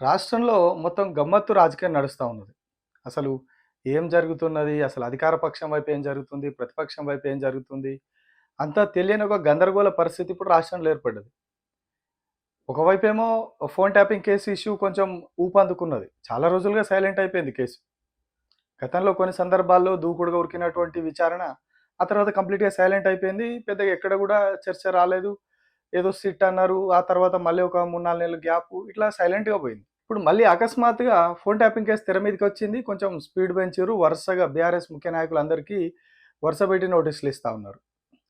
రాష్ట్రంలో మొత్తం గమ్మత్తు రాజకీయం నడుస్తూ ఉన్నది. అసలు ఏం జరుగుతున్నది? అసలు అధికార పక్షం వైపు ఏం జరుగుతుంది? ప్రతిపక్షం వైపు ఏం జరుగుతుంది? అంతా తెలియని ఒక గందరగోళ పరిస్థితి ఇప్పుడు రాష్ట్రంలో ఏర్పడ్డది. ఒకవైపేమో ఫోన్ ట్యాపింగ్ కేసు ఇష్యూ కొంచెం ఊపందుకున్నది. చాలా రోజులుగా సైలెంట్ అయిపోయింది కేసు. గతంలో కొన్ని సందర్భాల్లో దూకుడుగా ఉరికినటువంటి విచారణ ఆ తర్వాత కంప్లీట్‌గా సైలెంట్ అయిపోయింది. పెద్దగా ఎక్కడ కూడా చర్చ రాలేదు. ఏదో సిట్ అన్నారు. ఆ తర్వాత మళ్ళీ ఒక 3, 4 నెలలు గ్యాప్ ఇట్లా సైలెంట్‌గా పోయింది. ఇప్పుడు మళ్ళీ అకస్మాత్తుగా ఫోన్ ట్యాపింగ్ కేసు తెర మీదకి వచ్చింది కొంచెం స్పీడ్ పెంచిర్రు. వరుసగా బీఆర్ఎస్ ముఖ్య నాయకులందరికీ వరుస పెట్టి నోటీసులు ఇస్తా ఉన్నారు.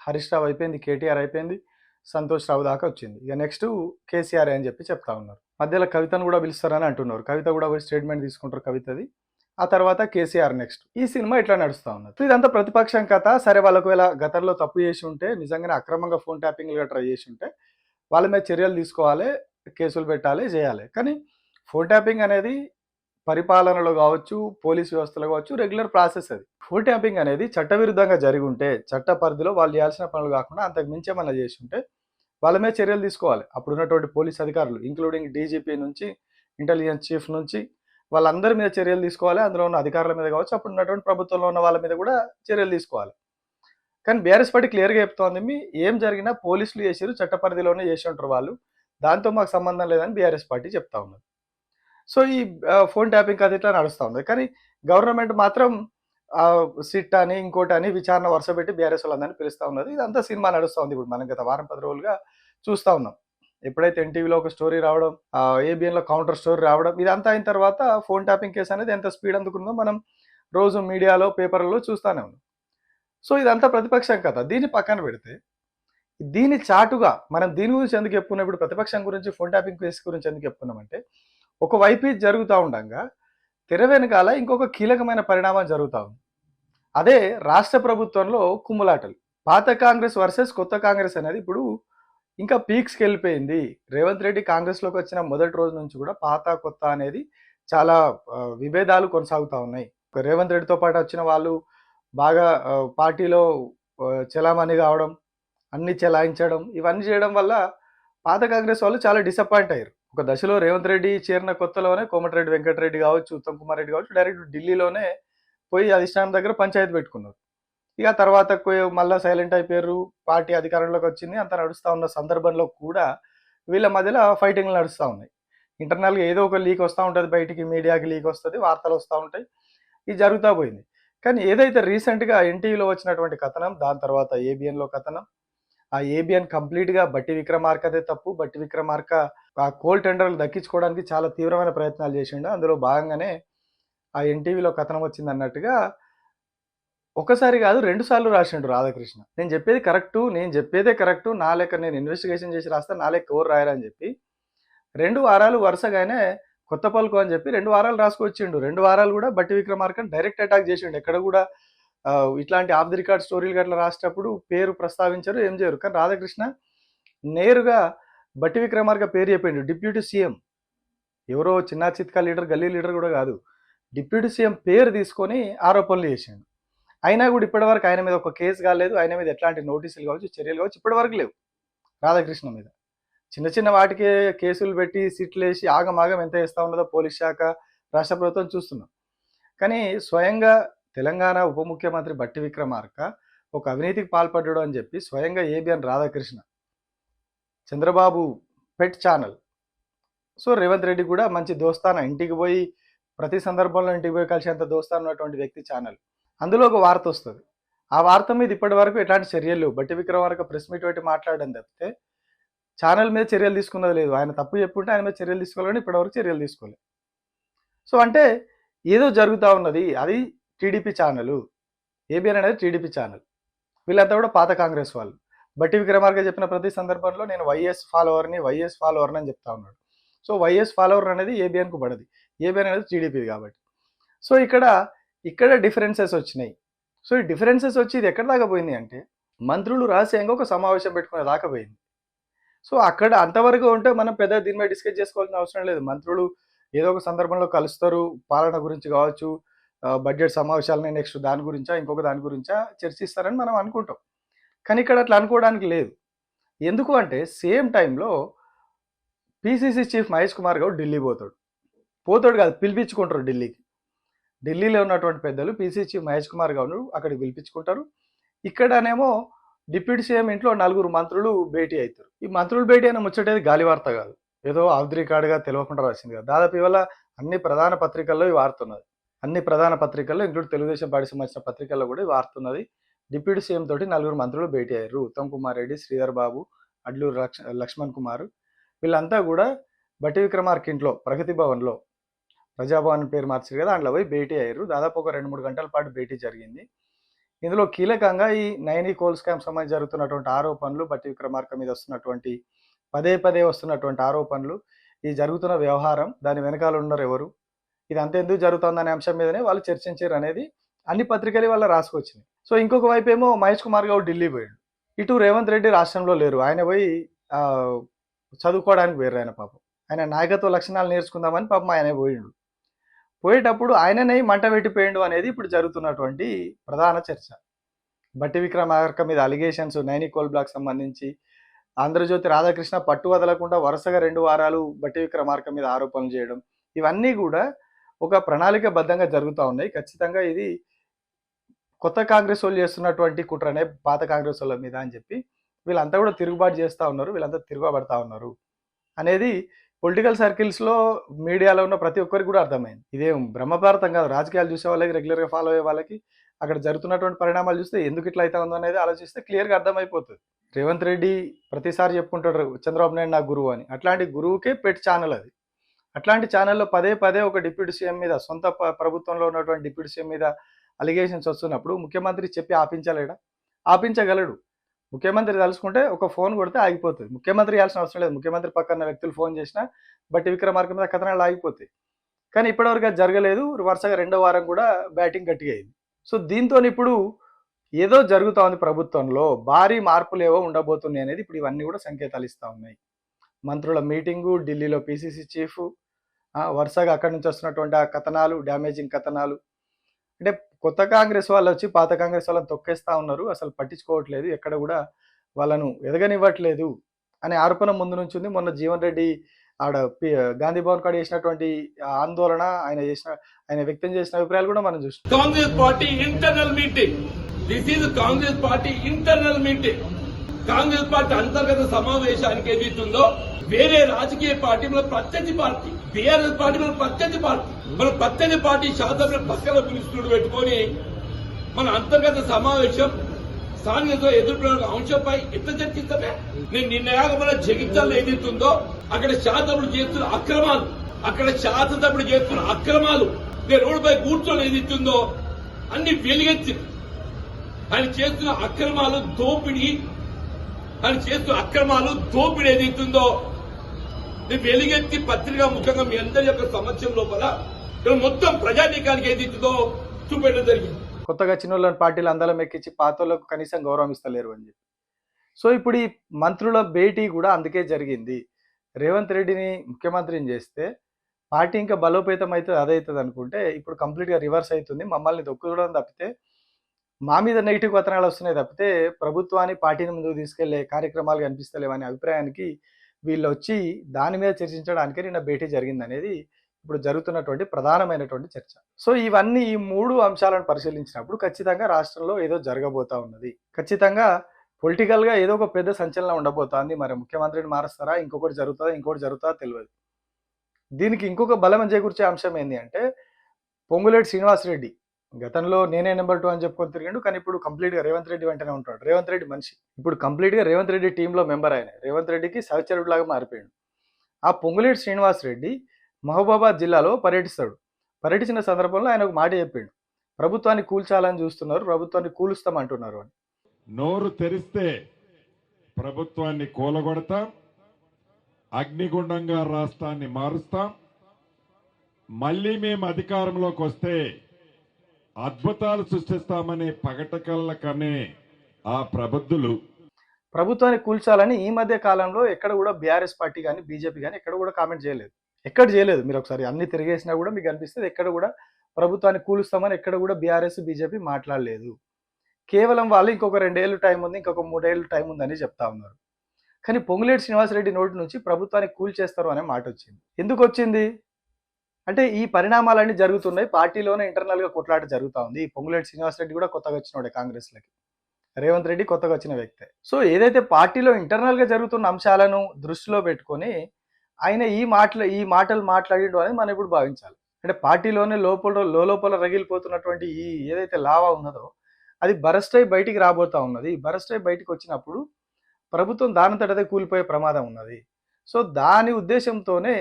హరీష్ రావు అయిపోయింది. కేటీఆర్ అయిపోయింది. సంతోష్ రావు దాకా వచ్చింది. ఇక నెక్స్ట్ కేసీఆర్ అని చెప్పి చెప్తా ఉన్నారు. మధ్యలో కవితను కూడా పిలుస్తారని అంటున్నారు. కవిత కూడా పోయి స్టేట్మెంట్ తీసుకుంటారు కవితది. ఆ తర్వాత కేసీఆర్ నెక్స్ట్. ఈ సినిమా ఇట్లా నడుస్తూ ఉన్నది. ఇదంతా ప్రతిపక్షం కథ. సరే వాళ్ళకు ఇలా గతంలో తప్పు చేసి ఉంటే నిజంగానే అక్రమంగా ఫోన్ ట్యాపింగ్‌లు గట్రా చేసి ఉంటే వాళ్ళ మీద చర్యలు తీసుకోవాలి. కేసులు పెట్టాలి. చేయాలి. కానీ ఫోన్ ట్యాపింగ్ అనేది పరిపాలనలో కావచ్చు, పోలీస్ వ్యవస్థలో కావచ్చు రెగ్యులర్ ప్రాసెస్ అది. ఫోన్ ట్యాపింగ్ అనేది చట్టవిరుద్ధంగా జరిగి ఉంటే చట్ట పరిధిలో వాళ్ళు చేయాల్సిన పనులు కాకుండా అంతకు మించి ఏమైనా చేసి ఉంటే వాళ్ళ మీద చర్యలు తీసుకోవాలి. అప్పుడు ఉన్నటువంటి పోలీస్ అధికారులు ఇంక్లూడింగ్ డీజీపీ నుంచి, ఇంటెలిజెన్స్ చీఫ్ నుంచి వాళ్ళందరి మీద చర్యలు తీసుకోవాలి. అందులో ఉన్న అధికారుల మీద కావచ్చు, అప్పుడు ఉన్నటువంటి ప్రభుత్వంలో ఉన్న వాళ్ళ మీద కూడా చర్యలు తీసుకోవాలి. కానీ బీఆర్ఎస్ పార్టీ క్లియర్‌గా చెప్తోంది. మీ ఏం జరిగినా పోలీసులు చేసిర్రు. చట్ట పరిధిలోనే చేసి ఉంటారు వాళ్ళు. దాంతో మాకు సంబంధం లేదని బీఆర్ఎస్ పార్టీ చెప్తా ఉన్నది. సో ఈ ఫోన్ ట్యాపింగ్ కథ ఇట్లా నడుస్తూ ఉంది. కానీ గవర్నమెంట్ మాత్రం సిట్ అని, ఇంకోటని విచారణ వరుస పెట్టి బీఆర్ఎస్ వాళ్ళందని పిలుస్తూ ఉన్నది. ఇదంతా సినిమా నడుస్తూ ఉంది. ఇప్పుడు మనం గత వారం పది రోజులుగా చూస్తూ ఉన్నాం. ఎప్పుడైతే ఎన్టీవీలో ఒక స్టోరీ రావడం, ఏబిఎన్లో కౌంటర్ స్టోరీ రావడం ఇదంతా అయిన తర్వాత ఫోన్ ట్యాపింగ్ కేసు అనేది ఎంత స్పీడ్ అందుకుందో మనం రోజు మీడియాలో, పేపర్‌లలో చూస్తూనే ఉన్నాం. సో ఇదంతా ప్రతిపక్షం కథ. దీన్ని పక్కన పెడితే దీని చాటుగా మనం దీని గురించి ఎందుకు చెప్పుకున్నాం? ఇప్పుడు ప్రతిపక్షం గురించి ఫోన్ ట్యాపింగ్ కేసు గురించి ఎందుకు చెప్పుకున్నామంటే ఒకవైపు ఇది జరుగుతూ ఉండంగా తెర వెనకాల ఇంకొక కీలకమైన పరిణామం జరుగుతా ఉంది. అదే రాష్ట్ర ప్రభుత్వంలో కుమ్ములాటలు. పాత కాంగ్రెస్ వర్సెస్ కొత్త కాంగ్రెస్ అనేది ఇప్పుడు ఇంకా పీక్స్‌కి వెళ్ళిపోయింది. రేవంత్ రెడ్డి కాంగ్రెస్‌లోకి వచ్చిన మొదటి రోజు నుంచి కూడా పాత, కొత్త అనేది చాలా విభేదాలు కొనసాగుతా ఉన్నాయి. రేవంత్ రెడ్డితో పాటు వచ్చిన వాళ్ళు బాగా పార్టీలో చెలామణి చలామణి కావడం, అన్ని చెలాయించడం ఇవన్నీ చేయడం వల్ల పాత కాంగ్రెస్ వాళ్ళు చాలా డిసప్పాయింట్ అయ్యారు. ఒక దశలో రేవంత్ రెడ్డి చేరిన కొత్తలోనే కోమటిరెడ్డి వెంకటరెడ్డి కావచ్చు, ఉత్తమ్ కుమార్ రెడ్డి కావచ్చు డైరెక్ట్ ఢిల్లీలోనే పోయి అధిష్టానం దగ్గర పంచాయతీ పెట్టుకున్నారు. ఇక తర్వాత మళ్ళీ సైలెంట్ అయిపోయారు. పార్టీ అధికారంలోకి వచ్చింది. అంతా నడుస్తూ ఉన్న సందర్భంలో కూడా వీళ్ళ మధ్యలో ఫైటింగ్‌లు నడుస్తూ ఉన్నాయి. ఇంటర్నల్‌గా ఏదో ఒక లీక్ వస్తూ ఉంటుంది బయటికి మీడియాకి లీక్ వస్తుంది వార్తలు వస్తూ ఉంటాయి. ఇది జరుగుతూ పోయింది. కానీ ఏదైతే రీసెంట్‌గా ఎన్టీవీలో వచ్చినటువంటి కథనం, దాని తర్వాత ఏబీఎన్‌లో కథనం, ఆ ఏబిఎన్ కంప్లీట్‌గా బట్టి విక్రమార్కదే తప్పు. బట్టి విక్రమార్క ఆ కోల్ టెండర్‌లు దక్కించుకోవడానికి చాలా తీవ్రమైన ప్రయత్నాలు చేసిండు. అందులో భాగంగానే ఆ ఎన్టీవీలో కథనం వచ్చింది అన్నట్టుగా ఒకసారి కాదు రెండు సార్లు రాసిండు రాధాకృష్ణ. నేను చెప్పేది కరెక్టు. నేను చెప్పేదే కరెక్టు. నా లెక్క నేను ఇన్వెస్టిగేషన్ చేసి రాస్తా. నా లెక్క ఎవరు రాయరని చెప్పి రెండు వారాలు వరుసగానే కొత్త పలుకు అని చెప్పి రెండు వారాలు రాసుకొచ్చిండు. రెండు వారాలు కూడా బట్టి విక్రమార్కని డైరెక్ట్ అటాక్ చేసిండు. ఎక్కడ కూడా ఇట్లాంటి ఆఫ్ ది రికార్డ్ స్టోరీలు గట్లా రాసేటప్పుడు పేరు ప్రస్తావించరు. ఏం చేయరు. కానీ రాధాకృష్ణ నేరుగా బట్టి విక్రమార్క పేరు చెప్పిండు. Deputy CM. ఎవరో చిన్నా చిత్కా లీడర్, గల్లీ లీడర్ కూడా కాదు. డిప్యూటీ సీఎం పేరు తీసుకొని ఆరోపణలు చేసిండు. అయినా కూడా ఇప్పటివరకు ఆయన మీద ఒక కేసు కాలేదు. ఆయన మీద ఎట్లాంటి నోటీసులు కావచ్చు, చర్యలు కావచ్చు ఇప్పటివరకు లేవు. రాధాకృష్ణ మీద. చిన్న చిన్న వాటికే కేసులు పెట్టి సిట్లేసి ఆగమాగం ఎంత వేస్తూ ఉన్నదో పోలీస్ శాఖ, రాష్ట్ర ప్రభుత్వం చూస్తున్నాం. కానీ స్వయంగా తెలంగాణ ఉప ముఖ్యమంత్రి బట్టి విక్రమార్క ఒక అవినీతికి పాల్పడ్డాడు అని చెప్పి స్వయంగా ABN Radhakrishna Chandrababu pet channel. So Revanth Reddy కూడా మంచి దోస్తాన ఇంటికి పోయి ప్రతి సందర్భంలో ఇంటికి పోయి కలిసేంత దోస్తాన ఉన్నటువంటి వ్యక్తి ఛానల్. అందులో ఒక వార్త వస్తుంది ఆ వార్త మీద ఇప్పటివరకు ఎలాంటి చర్యలు బట్టి విక్రమార్క ప్రెస్ మీట్ పెట్టి మాట్లాడడం తప్పితే ఛానల్ మీద చర్యలు తీసుకున్నది లేదు. ఆయన తప్పు చెప్పుంటే ఆయన మీద చర్యలు తీసుకోవాలని ఇప్పటివరకు చర్యలు తీసుకోలేదు సో అంటే ఏదో జరుగుతూ ఉన్నది. అది టీడీపీ ఛానల్ ఏబీఎన్ అనేది టీడీపీ ఛానల్. వీళ్ళంతా కూడా పాత కాంగ్రెస్ వాళ్ళు. బట్టి విక్రమార్క చెప్పిన ప్రతి సందర్భంలో నేను వైఎస్ ఫాలోవర్‌ని, వైఎస్ ఫాలోవర్‌ని అని చెప్తా ఉన్నాడు. సో వైఎస్ ఫాలోవర్ అనేది ఏబిఎన్కు పడది. ఏబీఎన్ అనేది టీడీపీది కాబట్టి. సో ఇక్కడ, ఇక్కడ డిఫరెన్సెస్ వచ్చినాయి. సో ఈ డిఫరెన్సెస్ వచ్చి ఇది ఎక్కడ దాకా పోయింది అంటే మంత్రులు రహస్యంగా ఒక సమావేశం పెట్టుకునే దాకా పోయింది. సో అక్కడ అంతవరకు ఉంటే మనం పెద్ద దీని మీద డిస్కస్ చేసుకోవాల్సిన అవసరం లేదు. మంత్రులు ఏదో ఒక సందర్భంలో కలుస్తారు. పాలన గురించి కావచ్చు, బడ్జెట్ సమావేశాలని నెక్స్ట్ దాని గురించా, ఇంకొక దాని గురించా చర్చిస్తారని మనం అనుకుంటాం. కానీ ఇక్కడ అట్లా అనుకోవడానికి లేదు. ఎందుకు అంటే సేమ్ టైంలో పీసీసీ చీఫ్ మహేష్ కుమార్ గౌడ్ ఢిల్లీ పోతాడు. పోతాడు కాదు పిలిపించుకుంటారు ఢిల్లీకి ఢిల్లీలో ఉన్నటువంటి పెద్దలు పీసీ చీఫ్ మహేష్ కుమార్ గౌడ్ అక్కడికి పిలిపించుకుంటారు ఇక్కడనేమో డిప్యూటీ సీఎం ఇంట్లో నలుగురు మంత్రులు భేటీ అవుతారు ఈ మంత్రులు భేటీ అని ముచ్చటేది గాలి వార్త కాదు ఏదో ఆఫ్ ది రికార్డ్గా తెలియకుండా రాసింది కదా దాదాపు ఇవాళ అన్ని ప్రధాన పత్రికల్లో ఈ వార్త ఉన్నది అన్ని ప్రధాన పత్రికల్లో ఇంక్లూడ్ తెలుగుదేశం పార్టీ సంబంధించిన పత్రికల్లో కూడా వార్తున్నది. డిప్యూటీ సీఎం తోటి నలుగురు మంత్రులు భేటీ అయ్యారు. ఉత్తమ్ కుమార్ రెడ్డి శ్రీధర్ బాబు అడ్లూరు లక్ష లక్ష్మణ్ కుమార్. వీళ్ళంతా కూడా బట్టి విక్రమార్క ఇంట్లో ప్రగతి భవన్లో. ప్రజాభవన్ పేరు మార్చారు కదా అందులో పోయి భేటీ అయ్యారు. దాదాపు ఒక రెండు మూడు గంటల పాటు భేటీ జరిగింది. ఇందులో కీలకంగా ఈ నైనీ కోల్ స్కామ్ సంబంధించి జరుగుతున్నటువంటి ఆరోపణలు బట్టి విక్రమార్క మీద వస్తున్నటువంటి పదే పదే వస్తున్నటువంటి ఆరోపణలు ఈ జరుగుతున్న వ్యవహారం దాని వెనకాల ఉన్నారు ఎవరు? ఇది అంత ఎందుకు జరుగుతుందనే అంశం మీదనే వాళ్ళు చర్చించారు అనేది అన్ని పత్రికలు వాళ్ళ రాసుకొచ్చినాయి. సో ఇంకొక వైపు ఏమో మహేష్ కుమార్ గౌడ్ ఢిల్లీ పోయాడు. ఇటు రేవంత్ రెడ్డి రాష్ట్రంలో లేరు. ఆయన పోయి చదువుకోవడానికి వేరు ఆయన పాపం. ఆయన నాయకత్వ లక్షణాలు నేర్చుకుందామని పాపం ఆయన పోయిండు. పోయేటప్పుడు ఆయననే మంట పెట్టిపోయిండు అనేది ఇప్పుడు జరుగుతున్నటువంటి ప్రధాన చర్చ. బట్టి విక్రమార్క మీద అలిగేషన్స్ నైని కోల్ బ్లాక్ సంబంధించి ఆంధ్రజ్యోతి రాధాకృష్ణ పట్టు వదలకుండా వరుసగా రెండు వారాలు బట్టి విక్రమార్క మీద ఆరోపణలు చేయడం ఇవన్నీ కూడా ఒక ప్రణాళికబద్ధంగా జరుగుతూ ఉన్నాయి. ఖచ్చితంగా ఇది కొత్త కాంగ్రెస్ వాళ్ళు చేస్తున్నటువంటి కుట్రనే పాత కాంగ్రెస్ వాళ్ళ మీద అని చెప్పి వీళ్ళంతా కూడా తిరుగుబాటు చేస్తూ ఉన్నారు. వీళ్ళంతా తిరుగుబడతా ఉన్నారు. అనేది పొలిటికల్ సర్కిల్స్లో మీడియాలో ఉన్న ప్రతి ఒక్కరికి కూడా అర్థమైంది. ఇదేం బ్రహ్మభారతం కాదు. రాజకీయాలు చూసే వాళ్ళకి రెగ్యులర్గా ఫాలో అయ్యే వాళ్ళకి అక్కడ జరుగుతున్నటువంటి పరిణామాలు చూస్తే ఎందుకు ఇట్లా అవుతా ఉందో అనేది ఆలోచిస్తే క్లియర్గా అర్థమైపోతుంది. రేవంత్ రెడ్డి ప్రతిసారి చెప్పుకుంటాడు చంద్రబాబు నాయుడు నా గురువు అని. అట్లాంటి గురువుకే పెట్ ఛానల్ అది. అట్లాంటి ఛానల్లో పదే పదే ఒక డిప్యూటీ సీఎం మీద సొంత ప్రభుత్వంలో ఉన్నటువంటి డిప్యూటీ సీఎం మీద అలిగేషన్స్ వస్తున్నప్పుడు ముఖ్యమంత్రి చెప్పి ఆపించలేడా? ఆపించగలడు. ముఖ్యమంత్రి తలుసుకుంటే ఒక ఫోన్ కొడితే ఆగిపోతుంది. ముఖ్యమంత్రి చేయాల్సిన అవసరం లేదు. ముఖ్యమంత్రి పక్కన వ్యక్తులు ఫోన్ చేసినా బట్టి విక్రమార్క మీద కథనాలు ఆగిపోతాయి. కానీ ఇప్పటివరకు అది జరగలేదు. వరుసగా రెండో వారం కూడా బ్యాటింగ్ గట్టిగా అయింది. సో దీంతో ఇప్పుడు ఏదో జరుగుతూ ఉంది ప్రభుత్వంలో. భారీ మార్పులు ఏవో ఉండబోతున్నాయి అనేది ఇప్పుడు ఇవన్నీ కూడా సంకేతాలు ఇస్తూ ఉన్నాయి. మంత్రుల మీటింగు ఢిల్లీలో పిసిసి చీఫ్ వరుసగా అక్కడి నుంచి వస్తున్నటువంటి ఆ కథనాలు డ్యామేజింగ్ కథనాలు. అంటే కొత్త కాంగ్రెస్ వాళ్ళు వచ్చి పాత కాంగ్రెస్ వాళ్ళని తొక్కేస్తా ఉన్నారు. అసలు పట్టించుకోవట్లేదు. ఎక్కడ కూడా వాళ్ళను ఎదగనివ్వట్లేదు అనే ఆరోపణ ముందు నుంచి ఉంది. మొన్న జీవన్ రెడ్డి ఆడ పి- గాంధీ భవన్ కాడ చేసినటువంటి ఆందోళన ఆయన చేసిన ఆయన వ్యక్తం చేసిన అభిప్రాయాలు కూడా మనం చూసినాం Congress party internal meeting. This is Congress party internal meeting. Congress party అంతర్గత సమావేశానికి ఏదైతుందో వేరే రాజకీయ పార్టీ మన ప్రత్యర్థి పార్టీ బీఆర్ఎస్ పార్టీ మన ప్రత్యర్థి పార్టీ మన ప్రత్యర్థి పార్టీ శాసన పక్కన పిలుస్తుడు పెట్టుకొని మన అంతర్గత సమావేశం స్థానిక ఎదుర్కొన్న అంశంపై ఎంత చర్చిస్తామే? నేను నిన్నయాక మన జగిత్యాలు ఏదైతుందో అక్కడ శాసనసభ్యులు చేస్తున్న అక్రమాలు అక్కడ శాసనసభ్యులు చేస్తున్న అక్రమాలు నేను రోడ్డుపై కూర్చొని ఏదైతుందో అన్ని వెలుగెత్తి ఆయన చేస్తున్న అక్రమాలు దోపిడీ ఆయన చేస్తూ అక్రమాలు దోపిడీ ఏదైతుందో నేను వెలుగెత్తి పత్రిక ముఖ్యంగా మీ అందరి యొక్క సమస్య లోపల మొత్తం ప్రజానీకానికి ఏదైతుందో చూపెట్టడం జరిగింది. కొత్తగా చిన్నోళ్ళని పార్టీలు అందలం ఎక్కించి పాతోళ్ళకు కనీసం గౌరవం ఇస్తలేరు అని చెప్పి. సో ఇప్పుడు ఈ మంత్రుల భేటీ కూడా అందుకే జరిగింది. రేవంత్ రెడ్డిని ముఖ్యమంత్రిని చేస్తే పార్టీ ఇంకా బలోపేతం అవుతుంది అదవుతుంది అనుకుంటే ఇప్పుడు కంప్లీట్గా రివర్స్ అవుతుంది మమ్మల్ని దొక్కుదడం తప్పితే మా మీద నెగిటివ్ కథనాలు వస్తున్నాయి తప్పితే ప్రభుత్వాన్ని పార్టీని ముందుకు తీసుకెళ్ళే కార్యక్రమాలు కనిపిస్తలేవనే అభిప్రాయానికి వీళ్ళు వచ్చి దాని మీద చర్చించడానికి నిన్న భేటీ జరిగింది అనేది ఇప్పుడు జరుగుతున్నటువంటి ప్రధానమైనటువంటి చర్చ. సో ఇవన్నీ ఈ మూడు అంశాలను పరిశీలించినప్పుడు ఖచ్చితంగా రాష్ట్రంలో ఏదో జరగబోతా ఉన్నది. ఖచ్చితంగా పొలిటికల్గా ఏదో ఒక పెద్ద సంచలనం ఉండబోతోంది. మరి ముఖ్యమంత్రిని మారుస్తారా? ఇంకొకటి జరుగుతుందా? ఇంకొకటి జరుగుతుందా? తెలియదు దీనికి ఇంకొక బలం చేకూర్చే అంశం ఏంటి అంటే పొంగులేటి శ్రీనివాసరెడ్డి గతంలో నేనే నెంబర్ టూ అని చెప్పుకొని తిరిగిండు. కానీ ఇప్పుడు కంప్లీట్గా రేవంత్ రెడ్డి వెంటనే ఉంటాడు. రేవంత్ రెడ్డి మనిషి. ఇప్పుడు కంప్లీట్గా రేవంత్ రెడ్డి టీంలో మెంబర్ ఆయన. రేవంత్ రెడ్డికి సహచరుడు లాగా మారిపోయాడు. ఆ పొంగులేటి శ్రీనివాస్ రెడ్డి మహబూబాబాద్ జిల్లాలో పర్యటిస్తాడు. పర్యటించిన సందర్భంలో ఆయన ఒక మాట చెప్పాడు. ప్రభుత్వాన్ని కూల్చాలని చూస్తున్నారు. ప్రభుత్వాన్ని కూలుస్తామంటున్నారు అని. నోరు తెరిస్తే ప్రభుత్వాన్ని కూలగొడతాం. అగ్నిగుండంగా రాష్ట్రాన్ని మారుస్తాం. మళ్ళీ మేము అధికారంలోకి వస్తే అద్భుతాలు సృష్టిస్తామనే పగటకళ్ళ కనే ఆ ప్రబుద్ధులు. ప్రభుత్వాన్ని కూల్చాలని ఈ మధ్య కాలంలో ఎక్కడ కూడా బీఆర్ఎస్ పార్టీ కానీ బీజేపీ కానీ ఎక్కడ కూడా కామెంట్ చేయలేదు. ఎక్కడ చేయలేదు? మీరు ఒకసారి అన్ని తిరిగేసినా కూడా మీకు అనిపిస్తుంది ఎక్కడ కూడా ప్రభుత్వాన్ని కూలుస్తామని ఎక్కడ కూడా బీఆర్ఎస్ బీజేపీ మాట్లాడలేదు. కేవలం వాళ్ళు ఇంకొక రెండేళ్ళు టైం ఉంది ఇంకొక మూడేళ్ళు టైం ఉందని చెప్తా ఉన్నారు. కానీ పొంగులేటి శ్రీనివాసరెడ్డి నోటి నుంచి ప్రభుత్వాన్ని కూల్చేస్తారు అనే మాట వచ్చింది. ఎందుకు వచ్చింది? అంటే ఈ పరిణామాలన్నీ జరుగుతున్నాయి. పార్టీలోనే ఇంటర్నల్గా కొట్లాట జరుగుతుంది ఈ పొంగులేటి శ్రీనివాస్ రెడ్డి కూడా కొత్తగా వచ్చినోడే కాంగ్రెస్ లకి రేవంత్ రెడ్డి కొత్తగా వచ్చిన వ్యక్తే. సో ఏదైతే పార్టీలో ఇంటర్నల్గా జరుగుతున్న అంశాలను దృష్టిలో పెట్టుకొని ఆయన ఈ మాటలు ఈ మాటలు మాట్లాడిండు అనేది మనం ఇప్పుడు భావించాలి. అంటే పార్టీలోనే లోపల లోపల రగిలిపోతున్నటువంటి ఈ ఏదైతే లావా ఉన్నదో అది బరస్టై బయటికి రాబోతా ఉన్నది. బరస్టై బయటకు బయటికి వచ్చినప్పుడు ప్రభుత్వం దానంతటదే కూలిపోయే ప్రమాదం ఉన్నది. సో దాని ఉద్దేశంతోనే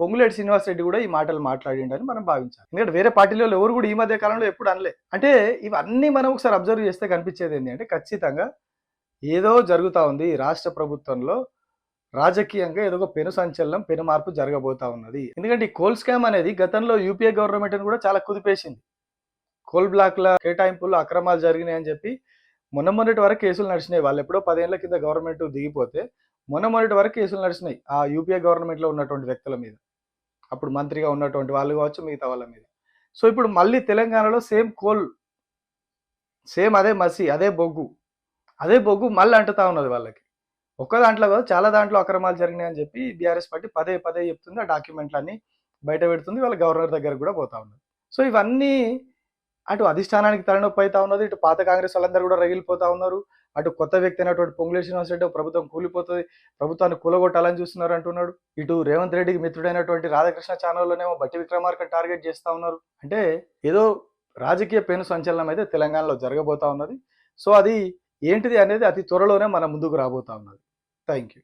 పొంగులేటి శ్రీనివాస్ రెడ్డి కూడా ఈ మాటలు మాట్లాడిండని మనం భావించాలి. ఎందుకంటే వేరే పార్టీలో ఎవరు కూడా ఈ మధ్య కాలంలో ఎప్పుడు అనలే. అంటే ఇవన్నీ మనం ఒకసారి అబ్జర్వ్ చేస్తే కనిపించేది ఏంటి అంటే ఖచ్చితంగా ఏదో జరుగుతూ ఉంది రాష్ట్ర ప్రభుత్వంలో. రాజకీయంగా ఏదో ఒక పెను సంచలనం పెను మార్పు జరగబోతా ఉన్నది. ఎందుకంటే ఈ కోల్ స్కామ్ అనేది గతంలో యూపీఏ గవర్నమెంట్ కూడా చాలా కుదిపేసింది. కోల్ బ్లాక్ల కేటాయింపుల్లో అక్రమాలు జరిగినాయి అని చెప్పి మొన్న మొన్నటి వరకు కేసులు నడిచినాయి. వాళ్ళు ఎప్పుడో పదేళ్ళ కింద గవర్నమెంట్ దిగిపోతే మొన్న మొన్నటి వరకు కేసులు నడిచినాయి ఆ యూపీఏ గవర్నమెంట్లో ఉన్నటువంటి వ్యక్తుల మీద. అప్పుడు మంత్రిగా ఉన్నటువంటి వాళ్ళు కావచ్చు మిగతా వాళ్ళ మీద. సో ఇప్పుడు మళ్ళీ తెలంగాణలో సేమ్ కోల్ సేమ్ అదే మసి అదే బొగ్గు అదే బొగ్గు మళ్ళీ అంటుతా ఉన్నది వాళ్ళకి. ఒక్క దాంట్లో కాదు చాలా దాంట్లో అక్రమాలు జరిగినాయి అని చెప్పి బీఆర్ఎస్ పార్టీ పదే పదే చెప్తుంది ఆ డాక్యుమెంట్లన్నీ బయట పెడుతుంది వాళ్ళ గవర్నర్ దగ్గర కూడా పోతా ఉన్నది. సో ఇవన్నీ అటు అధిష్టానానికి తలనొప్పి అవుతా ఉన్నది ఇటు పాత కాంగ్రెస్ వాళ్ళందరూ కూడా రగిలిపోతా ఉన్నారు. అటు కొత్త వ్యక్తి అయినటువంటి పొంగులేటి శ్రీనివాస్ రెడ్డి ప్రభుత్వం కూలిపోతుంది ప్రభుత్వాన్ని కూలగొట్టాలని చూస్తున్నారు అంటున్నాడు. ఇటు రేవంత్ రెడ్డికి మిత్రుడైనటువంటి రాధాకృష్ణ ఛానల్లోనేమో బట్టి విక్రమార్క టార్గెట్ చేస్తూ ఉన్నారు. అంటే ఏదో రాజకీయ పెను సంచలనం అయితే తెలంగాణలో జరగబోతా ఉన్నది. సో అది ఏంటిది అనేది అతి త్వరలోనే మన ముందుకు రాబోతా ఉన్నది. Thank you